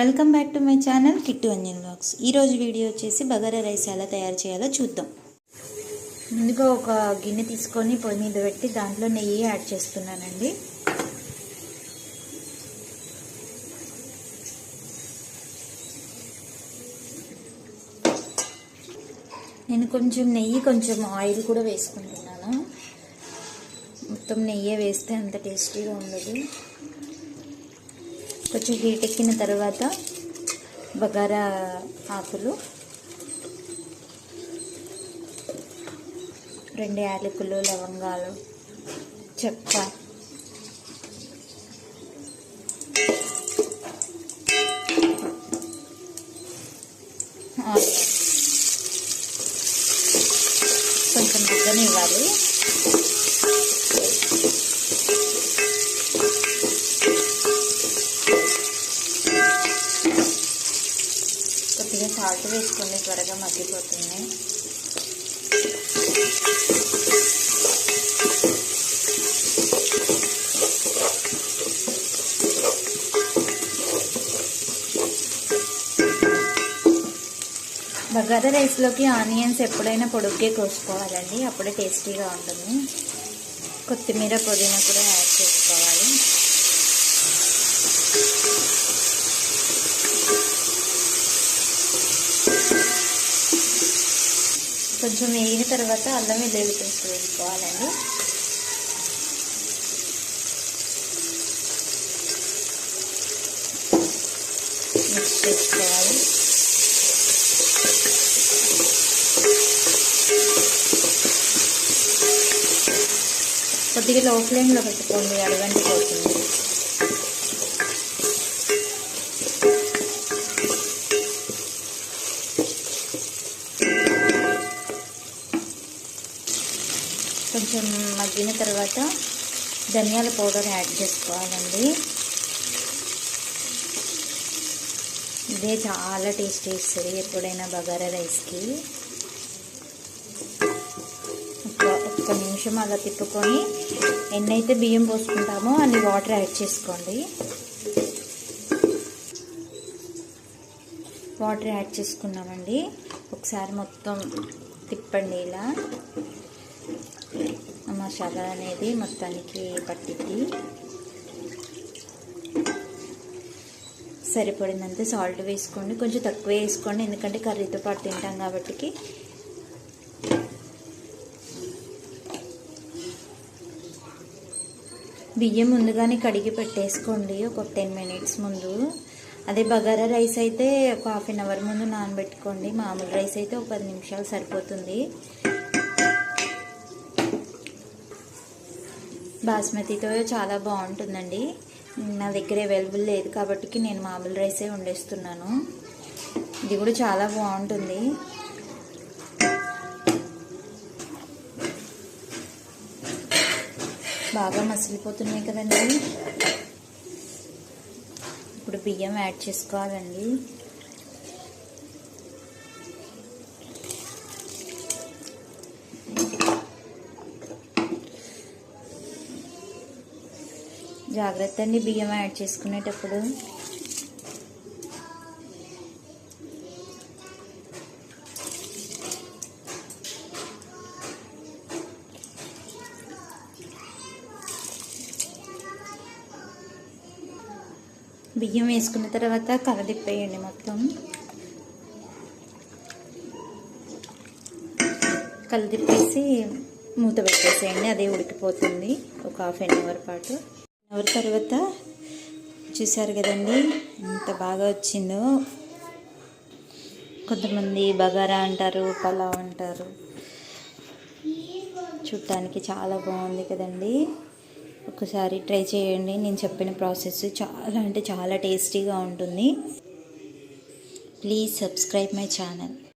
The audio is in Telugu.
Welcome back to my channel Kittu Anjan vlogs. ఈరోజు వీడియో వచ్చేసి బగారా రైస్ ఎలా తయారు చేయాలో చూద్దాం. ముందుగా ఒక గిన్నె తీసుకొని పొయ్యి మీద పెట్టి దాంట్లో నెయ్యి యాడ్ చేస్తున్నానండి. నేను కొంచెం నెయ్యి కొంచెం ఆయిల్ కూడా వేసుకుంటున్నాను. మొత్తం నెయ్యి వేస్తే అంత టేస్టీగా ఉండదు. కొంచెం హీట్ ఎక్కిన తర్వాత బగారా ఆకులు రెండు యాలకులు లవంగాలు చెక్క కొంచెం కొంచెం మగ్గనివ్వాలి సాల్ట్ వేసుకోండి త్వరగా మగ్గిపోతుంది. బగారా రైస్లోకి ఆనియన్స్ ఎప్పుడైనా పొడుగ్గే కోసుకోవాలండి. అప్పుడే టేస్టీగా ఉంటుంది. కొత్తిమీర పుదీనా కూడా యాడ్ చేసుకోవాలి. కొంచెం వేగిన తర్వాత అల్లం వెల్లుల్లి పేస్ట్ వేసుకోవాలండి మిక్స్ చేసుకోవాలి. కొద్దిగా లో ఫ్లేమ్లో పెట్టుకోండి అడగంటి పోతుంది కొంచెం మగ్గిన తర్వాత ధనియాల పౌడర్ యాడ్ చేసుకోవాలండి. ఇదే చాలా టేస్ట్ ఇస్తుంది ఎప్పుడైనా బగారా రైస్కి. ఒక ఒక్క నిమిషం అలా తిప్పుకొని ఎన్నైతే బియ్యం పోసుకుంటామో అన్ని వాటర్ యాడ్ చేసుకోండి. వాటర్ యాడ్ చేసుకున్నామండి. ఒకసారి మొత్తం తిప్పండి ఇలా. మసాలా అనేది మొత్తానికి పట్టిద్ది. సరిపడినంత సాల్ట్ వేసుకోండి. కొంచెం తక్కువ వేసుకోండి. ఎందుకంటే కర్రీతో పాటు తింటాం కాబట్టి బియ్యం ముందుగానే కడిగి పెట్టేసుకోండి. ఒక టెన్ మినిట్స్ ముందు. అదే బగారా రైస్ అయితే ఒక హాఫ్ అన్ అవర్ ముందు నానబెట్టుకోండి. మామూలు రైస్ అయితే ఒక పది నిమిషాలు సరిపోతుంది. బాస్మతితో చాలా బాగుంటుందండి. నా దగ్గర అవైలబుల్ లేదు కాబట్టి నేను మామూలు రైసే వండేస్తున్నాను. ఇది కూడా చాలా బాగుంటుంది. బాగా మసిలిపోతున్నాయి కదండి. ఇప్పుడు బియ్యం యాడ్ చేసుకోవాలండి. జాగ్రత్త అండి బియ్యం యాడ్ చేసుకునేటప్పుడు. బియ్యం వేసుకున్న తర్వాత కలదిప్పేయండి మొత్తం. కలిదిప్పేసి మూత పెట్టేసేయండి అదే ఉడికిపోతుంది ఒక హాఫ్ అన్ అవర్ పాటు. అవర్ తర్వాత చూశారు కదండి. ఎంత బాగా వచ్చిందో. కొంతమంది బగారా అంటారు పలావ్ అంటారు. చూడటానికి చాలా బాగుంది కదండి. ఒకసారి ట్రై చేయండి. నేను చెప్పిన ప్రాసెస్ చాలా అంటే చాలా టేస్టీగా ఉంటుంది. Please subscribe my channel.